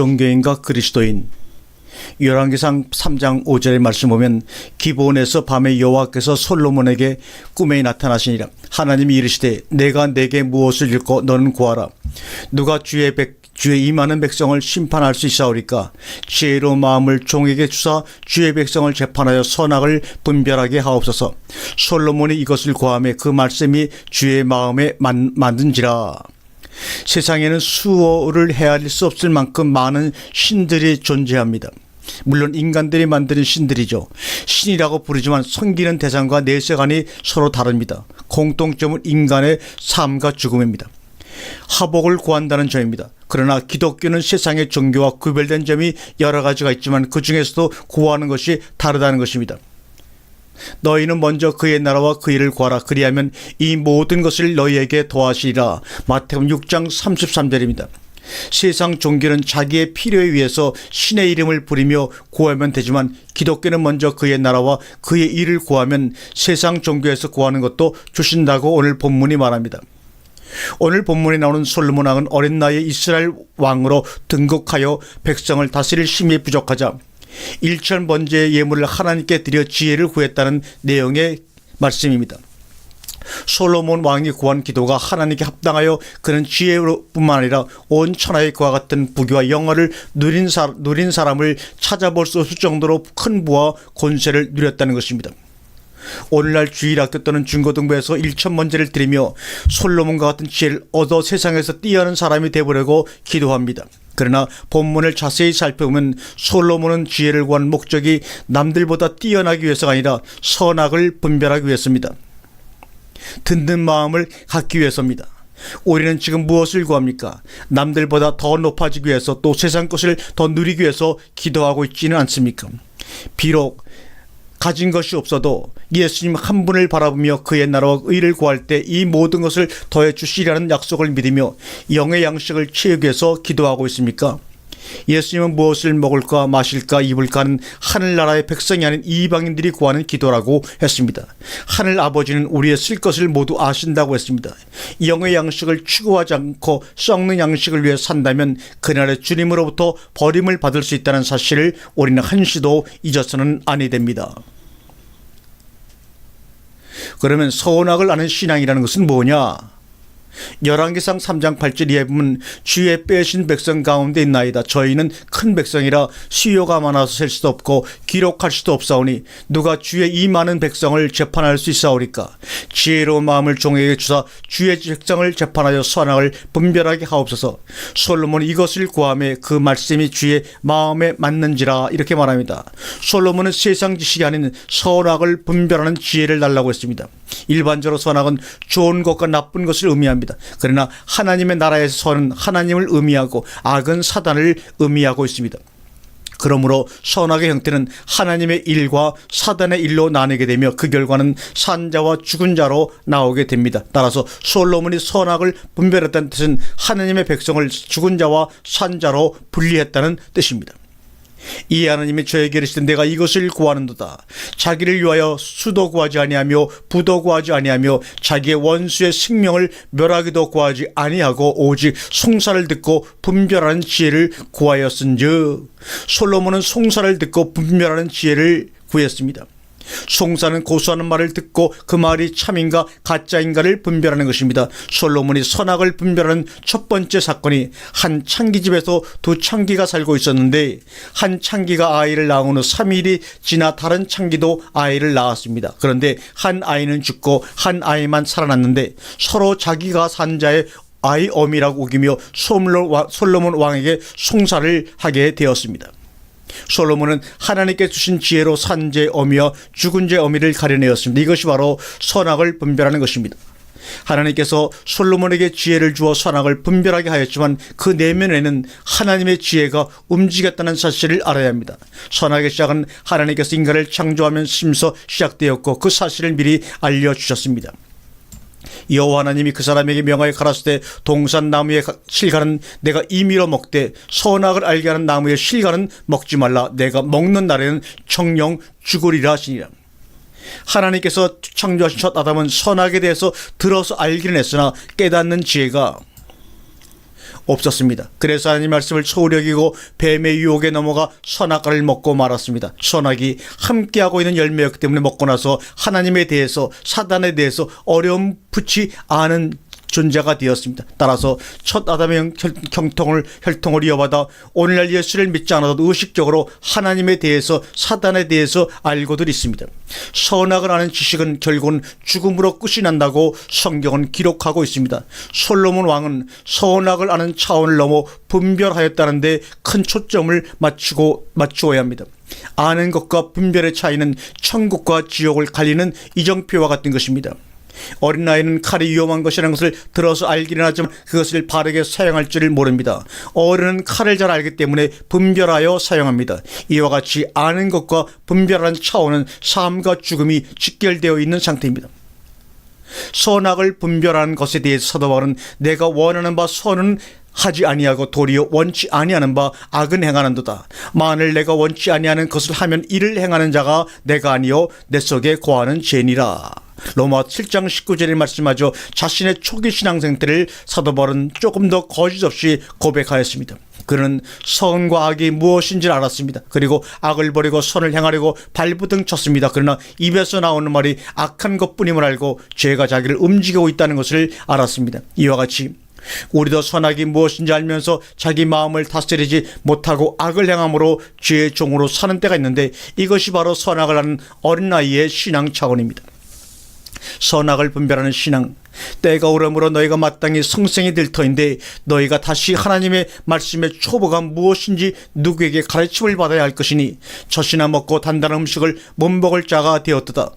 종교인과 그리스도인. 열왕기상 3장 5절의 말씀 보면 기본에서 밤에 여호와께서 솔로몬에게 꿈에 나타나시니라. 하나님이 이르시되 내가 내게 무엇을 읽고 너는 구하라. 누가 주의 백 주의 임하는 백성을 심판할 수 있사오리까? 지혜로 마음을 종에게 주사 주의 백성을 재판하여 선악을 분별하게 하옵소서. 솔로몬이 이것을 구하며 그 말씀이 주의 마음에 만, 만든지라 세상에는 수어를 헤아릴 수 없을 만큼 많은 신들이 존재합니다. 물론 인간들이 만드는 신들이죠. 신이라고 부르지만 섬기는 대상과 내세관이 서로 다릅니다. 공통점은 인간의 삶과 죽음입니다. 하복을 구한다는 점입니다. 그러나 기독교는 세상의 종교와 구별된 점이 여러 가지가 있지만 그 중에서도 구하는 것이 다르다는 것입니다. 너희는 먼저 그의 나라와 그 일을 구하라. 그리하면 이 모든 것을 너희에게 도하시리라. 마태복음 6장 33절입니다. 세상 종교는 자기의 필요에 의해서 신의 이름을 부리며 구하면 되지만 기독교는 먼저 그의 나라와 그의 일을 구하면 세상 종교에서 구하는 것도 주신다고 오늘 본문이 말합니다. 오늘 본문에 나오는 솔로몬 왕은 어린 나이에 이스라엘 왕으로 등극하여 백성을 다스릴 힘이 부족하자 일천 번제의 예물을 하나님께 드려 지혜를 구했다는 내용의 말씀입니다. 솔로몬 왕이 구한 기도가 하나님께 합당하여 그는 지혜로뿐만 아니라 온 천하의 그와 같은 부귀와 영화를 누린, 사, 누린 사람을 찾아볼 수 없을 정도로 큰 부와 권세를 누렸다는 것입니다. 오늘날 주일 학교 또는 중고등부에서 일천 번제를 드리며 솔로몬과 같은 지혜를 얻어 세상에서 뛰어난 사람이 되보려고 기도합니다. 그러나 본문을 자세히 살펴보면 솔로몬은 지혜를 구한 목적이 남들보다 뛰어나기 위해서가 아니라 선악을 분별하기 위해서입니다. 듣는 마음을 갖기 위해서입니다. 우리는 지금 무엇을 구합니까? 남들보다 더 높아지기 위해서 또 세상 것을 더 누리기 위해서 기도하고 있지는 않습니까? 비록 가진 것이 없어도 예수님 한 분을 바라보며 그의 나라와 의를 구할 때 이 모든 것을 더해 주시리라는 약속을 믿으며 영의 양식을 채우기 위해서 기도하고 있습니까? 예수님은 무엇을 먹을까 마실까 입을까 하는 하늘나라의 백성이 아닌 이방인들이 구하는 기도라고 했습니다. 하늘 아버지는 우리의 쓸 것을 모두 아신다고 했습니다. 영의 양식을 추구하지 않고 썩는 양식을 위해 산다면 그날의 주님으로부터 버림을 받을 수 있다는 사실을 우리는 한시도 잊어서는 아니 됩니다. 그러면 서원학을 아는 신앙이라는 것은 뭐냐? 열왕기상 3장 8절 이에 보면 주의 빼신 백성 가운데 있나이다. 저희는 큰 백성이라 수요가 많아서 셀 수도 없고 기록할 수도 없사오니 누가 주의 이 많은 백성을 재판할 수 있사오리까. 지혜로운 마음을 종에게 주사 주의 백성을 재판하여 선악을 분별하게 하옵소서. 솔로몬이 이것을 구하며 그 말씀이 주의 마음에 맞는지라 이렇게 말합니다. 솔로몬은 세상 지식이 아닌 선악을 분별하는 지혜를 달라고 했습니다. 일반적으로 선악은 좋은 것과 나쁜 것을 의미합니다. 그러나 하나님의 나라에서 선은 하나님을 의미하고 악은 사단을 의미하고 있습니다. 그러므로 선악의 형태는 하나님의 일과 사단의 일로 나뉘게 되며 그 결과는 산자와 죽은 자로 나오게 됩니다. 따라서 솔로몬이 선악을 분별했다는 뜻은 하나님의 백성을 죽은 자와 산자로 분리했다는 뜻입니다. 이 하나님이 저에게 이르시되 내가 이것을 구하는도다. 자기를 위하여 수도 구하지 아니하며 부도 구하지 아니하며 자기의 원수의 생명을 멸하기도 구하지 아니하고 오직 송사를 듣고 분별하는 지혜를 구하였은즉 솔로몬은 송사를 듣고 분별하는 지혜를 구했습니다. 송사는 고수하는 말을 듣고 그 말이 참인가 가짜인가를 분별하는 것입니다. 솔로몬이 선악을 분별하는 첫 번째 사건이 한 창기집에서 두 창기가 살고 있었는데 한 창기가 아이를 낳은 후 3일이 지나 다른 창기도 아이를 낳았습니다. 그런데 한 아이는 죽고 한 아이만 살아났는데 서로 자기가 산 자의 아이 어미라고 우기며 솔로몬 왕에게 송사를 하게 되었습니다. 솔로몬은 하나님께 주신 지혜로 산재 어미와 죽은 재 어미를 가려내었습니다. 이것이 바로 선악을 분별하는 것입니다. 하나님께서 솔로몬에게 지혜를 주어 선악을 분별하게 하였지만 그 내면에는 하나님의 지혜가 움직였다는 사실을 알아야 합니다. 선악의 시작은 하나님께서 인간을 창조하면서 시작되었고 그 사실을 미리 알려주셨습니다. 여호와 하나님이 그 사람에게 명하여 가라사대 동산 나무의 실과는 내가 임의로 먹되 선악을 알게 하는 나무의 실과는 먹지 말라. 내가 먹는 날에는 청령 죽으리라 하시니라. 하나님께서 창조하신 첫 아담은 선악에 대해서 들어서 알기는 했으나 깨닫는 지혜가 없었습니다. 그래서 하나님 말씀을 소홀히 여기고 뱀의 유혹에 넘어가 선악과를 먹고 말았습니다. 선악이 함께하고 있는 열매였기 때문에 먹고 나서 하나님에 대해서 사단에 대해서 어려움 붙지 않은 존재가 되었습니다. 따라서 첫 아담의 혈- 형통을 혈통을 이어받아 오늘날 예수를 믿지 않아도 의식적으로 하나님에 대해서 사단에 대해서 알고들 있습니다. 선악을 아는 지식은 결국은 죽음으로 끝이 난다고 성경은 기록하고 있습니다. 솔로몬 왕은 선악을 아는 차원을 넘어 분별하였다는데 큰 초점을 맞추고 맞추어야 합니다. 아는 것과 분별의 차이는 천국과 지옥을 갈리는 이정표와 같은 것입니다. 어린아이는 칼이 위험한 것이라는 것을 들어서 알기는 하지만 그것을 바르게 사용할 줄을 모릅니다. 어른은 칼을 잘 알기 때문에 분별하여 사용합니다. 이와 같이 아는 것과 분별하는 차원은 삶과 죽음이 직결되어 있는 상태입니다. 선악을 분별하는 것에 대해서 사도 바울은 내가 원하는 바 선은 하지 아니하고 도리어 원치 아니하는 바 악은 행하는도다. 만일 내가 원치 아니하는 것을 하면 이를 행하는 자가 내가 아니요 내 속에 거하는 죄니라. 로마 7장 19절의 말씀하죠. 자신의 초기 신앙 생태를 사도 바울은 조금 더 거짓 없이 고백하였습니다. 그는 선과 악이 무엇인지를 알았습니다. 그리고 악을 버리고 선을 행하려고 발부등 쳤습니다. 그러나 입에서 나오는 말이 악한 것뿐임을 알고 죄가 자기를 움직이고 있다는 것을 알았습니다. 이와 같이 우리도 선악이 무엇인지 알면서 자기 마음을 다스리지 못하고 악을 행함으로 죄의 종으로 사는 때가 있는데 이것이 바로 선악을 하는 어린아이의 신앙 차원입니다. 선악을 분별하는 신앙. 때가 오름으로 너희가 마땅히 성생이 될 터인데 너희가 다시 하나님의 말씀의 초보가 무엇인지 누구에게 가르침을 받아야 할 것이니 젖이나 먹고 단단한 음식을 못 먹을 자가 되었도다.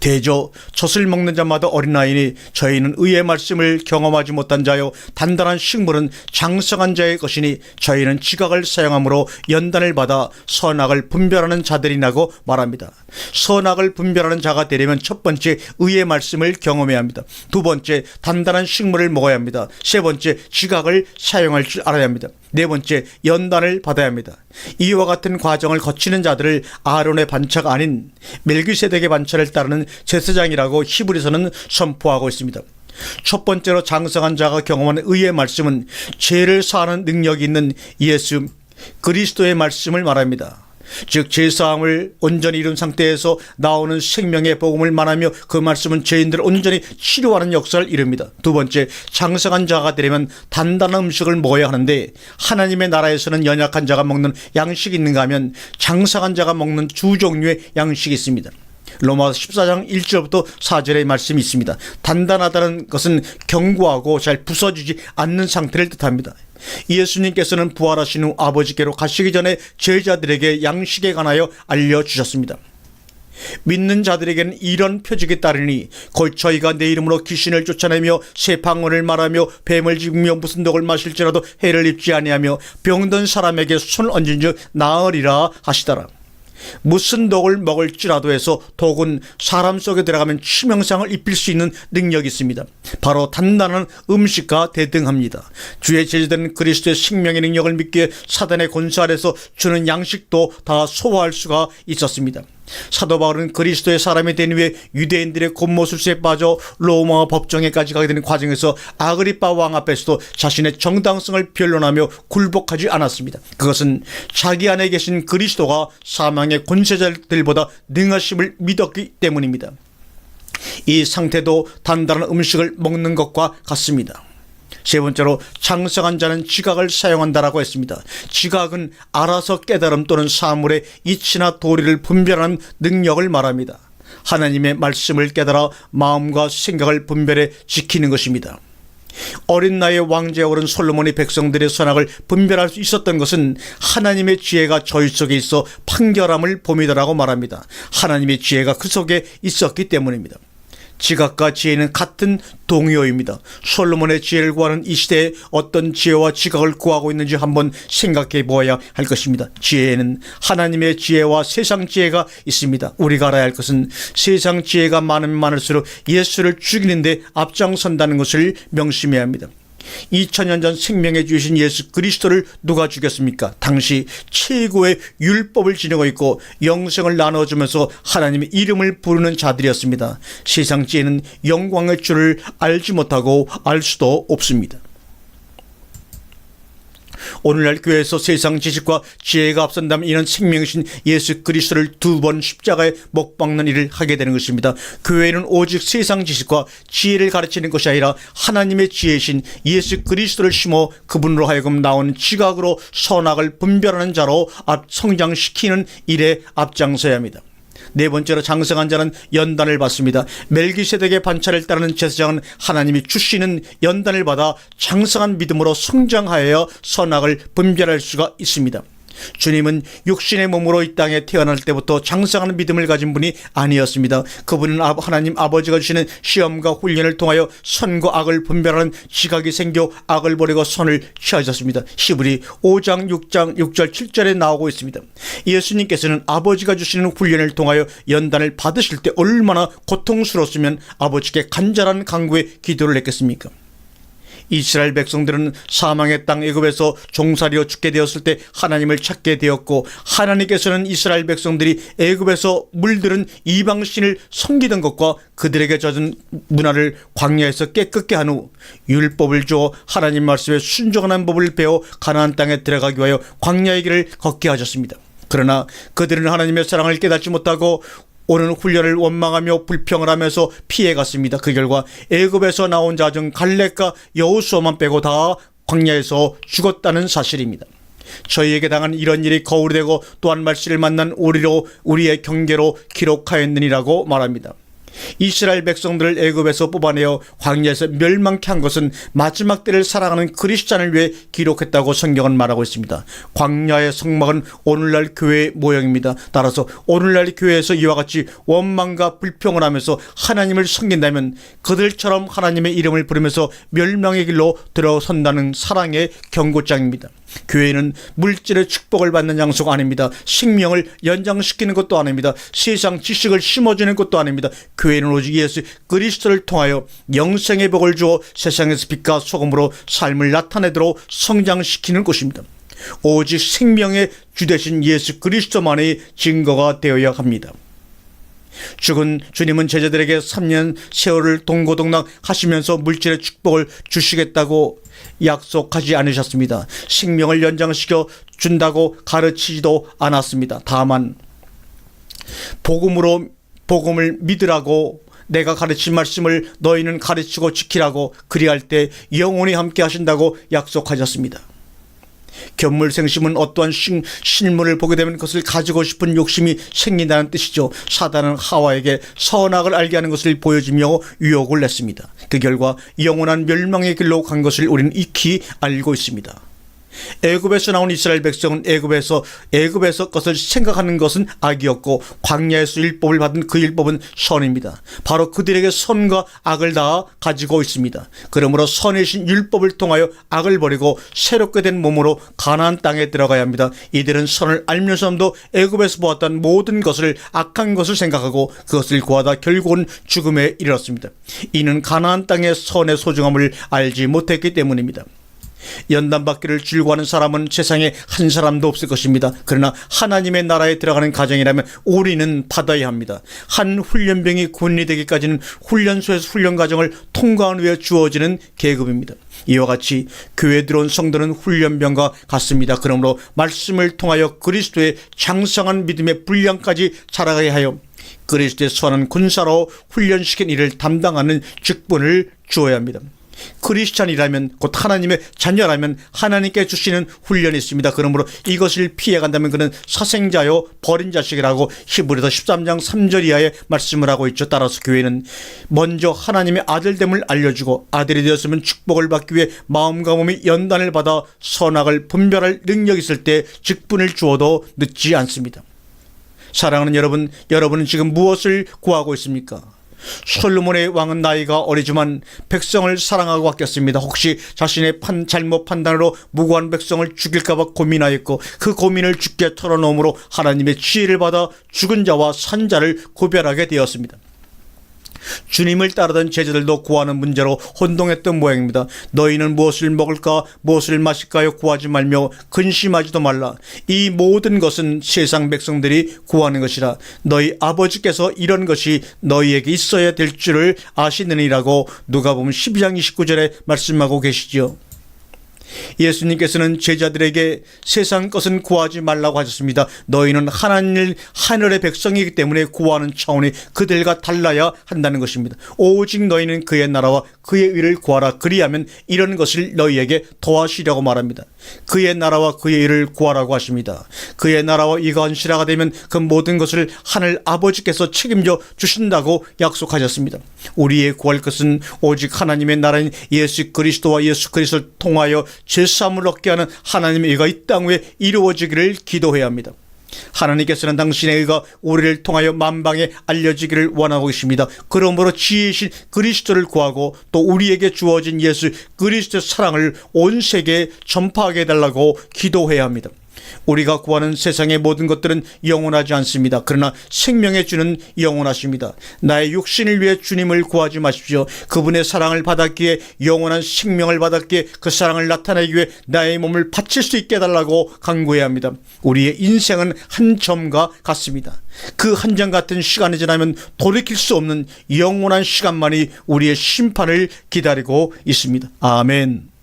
대저 젖을 먹는 자마다 어린아이니 저희는 의의 말씀을 경험하지 못한 자요 단단한 식물은 장성한 자의 것이니 저희는 지각을 사용함으로 연단을 받아 선악을 분별하는 자들이라고 말합니다. 선악을 분별하는 자가 되려면 첫 번째 의의 말씀을 경험해야 합니다. 두 번째 단단한 식물을 먹어야 합니다. 세 번째 지각을 사용할 줄 알아야 합니다. 네 번째 연단을 받아야 합니다. 이와 같은 과정을 거치는 자들을 아론의 반차가 아닌 멜기세덱의 반차를 따르는 제사장이라고 히브리서는 선포하고 있습니다. 첫 번째로 장성한 자가 경험하는 의의 말씀은 죄를 사하는 능력이 있는 예수 그리스도의 말씀을 말합니다. 즉 제사함을 온전히 이룬 상태에서 나오는 생명의 복음을 말하며 그 말씀은 죄인들을 온전히 치료하는 역사를 이룹니다. 두 번째 장성한 자가 되려면 단단한 음식을 먹어야 하는데 하나님의 나라에서는 연약한 자가 먹는 양식이 있는가 하면 장성한 자가 먹는 두 종류의 양식이 있습니다. 로마 14장 1절부터 4절의 말씀이 있습니다. 단단하다는 것은 견고하고 잘 부서지지 않는 상태를 뜻합니다. 예수님께서는 부활하신 후 아버지께로 가시기 전에 제자들에게 양식에 관하여 알려주셨습니다. 믿는 자들에게는 이런 표적이 따르니 곧 저희가 내 이름으로 귀신을 쫓아내며 새 방언을 말하며 뱀을 집으며 무슨 독을 마실지라도 해를 입지 아니하며 병든 사람에게 손을 얹은 즉 나으리라 하시더라. 무슨 독을 먹을지라도 해서 독은 사람 속에 들어가면 치명상을 입힐 수 있는 능력이 있습니다. 바로 단단한 음식과 대등합니다. 주의 제자들은 그리스도의 생명의 능력을 믿기에 사단의 권세 아래서 주는 양식도 다 소화할 수가 있었습니다. 사도 바울은 그리스도의 사람이 된 후에 유대인들의 곤모술수에 빠져 로마 법정에까지 가게 되는 과정에서 아그리파 왕 앞에서도 자신의 정당성을 변론하며 굴복하지 않았습니다. 그것은 자기 안에 계신 그리스도가 사망의 권세자들보다 능하심을 믿었기 때문입니다. 이 상태도 단단한 음식을 먹는 것과 같습니다. 세 번째로 장성한 자는 지각을 사용한다라고 했습니다. 지각은 알아서 깨달음 또는 사물의 이치나 도리를 분별하는 능력을 말합니다. 하나님의 말씀을 깨달아 마음과 생각을 분별해 지키는 것입니다. 어린 나이에 왕제에 오른 솔로몬이 백성들의 선악을 분별할 수 있었던 것은 하나님의 지혜가 저희 속에 있어 판결함을 봄이다라고 말합니다. 하나님의 지혜가 그 속에 있었기 때문입니다. 지각과 지혜는 같은 동요입니다. 솔로몬의 지혜를 구하는 이 시대에 어떤 지혜와 지각을 구하고 있는지 한번 생각해 보아야 할 것입니다. 지혜는 하나님의 지혜와 세상 지혜가 있습니다. 우리가 알아야 할 것은 세상 지혜가 많으면 많을수록 예수를 죽이는데 앞장선다는 것을 명심해야 합니다. 2000년 전 생명해 주신 예수 그리스도를 누가 죽였습니까? 당시 최고의 율법을 지니고 있고 영생을 나눠주면서 하나님의 이름을 부르는 자들이었습니다. 세상 지혜는 영광의 줄을 알지 못하고 알 수도 없습니다. 오늘날 교회에서 세상 지식과 지혜가 앞선다면 이는 생명이신 예수 그리스도를 두 번 십자가에 못 박는 일을 하게 되는 것입니다. 교회는 오직 세상 지식과 지혜를 가르치는 것이 아니라 하나님의 지혜이신 예수 그리스도를 심어 그분으로 하여금 나온 지각으로 선악을 분별하는 자로 앞 성장시키는 일에 앞장서야 합니다. 네 번째로 장성한 자는 연단을 받습니다. 멜기세덱의 반차를 따르는 제사장은 하나님이 주시는 연단을 받아 장성한 믿음으로 성장하여 선악을 분별할 수가 있습니다. 주님은 육신의 몸으로 이 땅에 태어날 때부터 장성한 믿음을 가진 분이 아니었습니다. 그분은 아- 하나님 아버지가 주시는 시험과 훈련을 통하여 선과 악을 분별하는 지각이 생겨 악을 버리고 선을 취하셨습니다. 시브리 5장 6장 6절 7절에 나오고 있습니다. 예수님께서는 아버지가 주시는 훈련을 통하여 연단을 받으실 때 얼마나 고통스러웠으면 아버지께 간절한 강구의 기도를 했겠습니까? 이스라엘 백성들은 사망의 땅 애굽에서 종살이어 죽게 되었을 때 하나님을 찾게 되었고 하나님께서는 이스라엘 백성들이 애굽에서 물들은 이방 신을 섬기던 것과 그들에게 젖은 문화를 광야에서 깨끗게 한 후 율법을 주어 하나님 말씀에 순종하는 법을 배워 가나안 땅에 들어가기 위하여 광야의 길을 걷게 하셨습니다. 그러나 그들은 하나님의 사랑을 깨닫지 못하고 오는 훈련을 원망하며 불평을 하면서 피해갔습니다. 그 결과 애굽에서 나온 자중 갈렙과 여호수아만 빼고 다 광야에서 죽었다는 사실입니다. 저희에게 당한 이런 일이 거울이 되고 또한 말씨를 만난 우리로 우리의 경계로 기록하였느니라고 말합니다. 이스라엘 백성들을 애굽에서 뽑아내어 광야에서 멸망케 한 것은 마지막 때를 살아가는 그리스찬을 위해 기록했다고 성경은 말하고 있습니다. 광야의 성막은 오늘날 교회의 모형입니다. 따라서 오늘날 교회에서 이와 같이 원망과 불평을 하면서 하나님을 섬긴다면 그들처럼 하나님의 이름을 부르면서 멸망의 길로 들어선다는 사랑의 경고장입니다. 교회는 물질의 축복을 받는 장소가 아닙니다. 생명을 연장시키는 것도 아닙니다. 세상 지식을 심어주는 것도 아닙니다. 교회는 오직 예수 그리스도를 통하여 영생의 복을 주어 세상에서 빛과 소금으로 삶을 나타내도록 성장시키는 곳입니다. 오직 생명의 주 되신 예수 그리스도만의 증거가 되어야 합니다. 죽은 주님은 제자들에게 3년 세월을 동고동락 하시면서 물질의 축복을 주시겠다고 약속하지 않으셨습니다. 생명을 연장시켜 준다고 가르치지도 않았습니다. 다만 복음으로 복음을 믿으라고 내가 가르친 말씀을 너희는 가르치고 지키라고 그리할 때 영원히 함께 하신다고 약속하셨습니다. 견물생심은 어떠한 신, 실물을 보게 되면 그것을 가지고 싶은 욕심이 생긴다는 뜻이죠. 사단은 하와에게 선악을 알게 하는 것을 보여주며 유혹을 냈습니다. 그 결과 영원한 멸망의 길로 간 것을 우리는 익히 알고 있습니다. 애굽에서 나온 이스라엘 백성은 애굽에서 애굽에서 것을 생각하는 것은 악이었고 광야에서 율법을 받은 그 율법은 선입니다. 바로 그들에게 선과 악을 다 가지고 있습니다. 그러므로 선이신 율법을 통하여 악을 버리고 새롭게 된 몸으로 가나안 땅에 들어가야 합니다. 이들은 선을 알면서도 애굽에서 보았던 모든 것을 악한 것을 생각하고 그것을 구하다 결국은 죽음에 이르렀습니다. 이는 가나안 땅의 선의 소중함을 알지 못했기 때문입니다. 연단받기를 즐거워하는 사람은 세상에 한 사람도 없을 것입니다. 그러나 하나님의 나라에 들어가는 가정이라면 우리는 받아야 합니다. 한 훈련병이 군인이 되기까지는 훈련소에서 훈련 과정을 통과한 후에 주어지는 계급입니다. 이와 같이 교회에 들어온 성도는 훈련병과 같습니다. 그러므로 말씀을 통하여 그리스도의 장성한 믿음의 분량까지 자라가야 하여 그리스도의 선한 군사로 훈련시킨 일을 담당하는 직분을 주어야 합니다. 크리스찬이라면 곧 하나님의 자녀라면 하나님께 주시는 훈련이 있습니다. 그러므로 이것을 피해간다면 그는 사생자요 버린 자식이라고 히브리서 13장 3절 이하에 말씀을 하고 있죠. 따라서 교회는 먼저 하나님의 아들됨을 알려주고 아들이 되었으면 축복을 받기 위해 마음과 몸이 연단을 받아 선악을 분별할 능력이 있을 때 직분을 주어도 늦지 않습니다. 사랑하는 여러분, 여러분은 지금 무엇을 구하고 있습니까? 솔로몬의 왕은 나이가 어리지만 백성을 사랑하고 아꼈습니다. 혹시 자신의 판, 잘못 판단으로 무고한 백성을 죽일까봐 고민하였고 그 고민을 죽게 털어놓음으로 하나님의 지혜를 받아 죽은 자와 산 자를 구별하게 되었습니다. 주님을 따르던 제자들도 구하는 문제로 혼동했던 모양입니다. 너희는 무엇을 먹을까, 무엇을 마실까요? 구하지 말며 근심하지도 말라. 이 모든 것은 세상 백성들이 구하는 것이라. 너희 아버지께서 이런 것이 너희에게 있어야 될 줄을 아시느니라고 누가 보면 12장 29절에 말씀하고 계시지요. 예수님께서는 제자들에게 세상 것은 구하지 말라고 하셨습니다. 너희는 하나님 하늘의 백성이기 때문에 구하는 차원이 그들과 달라야 한다는 것입니다. 오직 너희는 그의 나라와 그의 의를 구하라. 그리하면 이런 것을 너희에게 더하시려고 말합니다. 그의 나라와 그의 의를 구하라고 하십니다. 그의 나라와 이가 언실화가 되면 그 모든 것을 하늘 아버지께서 책임져 주신다고 약속하셨습니다. 우리의 구할 것은 오직 하나님의 나라인 예수 그리스도와 예수 그리스도를 통하여 제사함을 얻게 하는 하나님의 의가 이 땅 위에 이루어지기를 기도해야 합니다. 하나님께서는 당신의 의가 우리를 통하여 만방에 알려지기를 원하고 계십니다. 그러므로 지혜이신 그리스도를 구하고 또 우리에게 주어진 예수 그리스도의 사랑을 온 세계에 전파하게 해달라고 기도해야 합니다. 우리가 구하는 세상의 모든 것들은 영원하지 않습니다. 그러나 생명의 주는 영원하십니다. 나의 육신을 위해 주님을 구하지 마십시오. 그분의 사랑을 받았기에 영원한 생명을 받았기에 그 사랑을 나타내기 위해 나의 몸을 바칠 수 있게 해달라고 간구해야 합니다. 우리의 인생은 한 점과 같습니다. 그 한 점 같은 시간이 지나면 돌이킬 수 없는 영원한 시간만이 우리의 심판을 기다리고 있습니다. 아멘.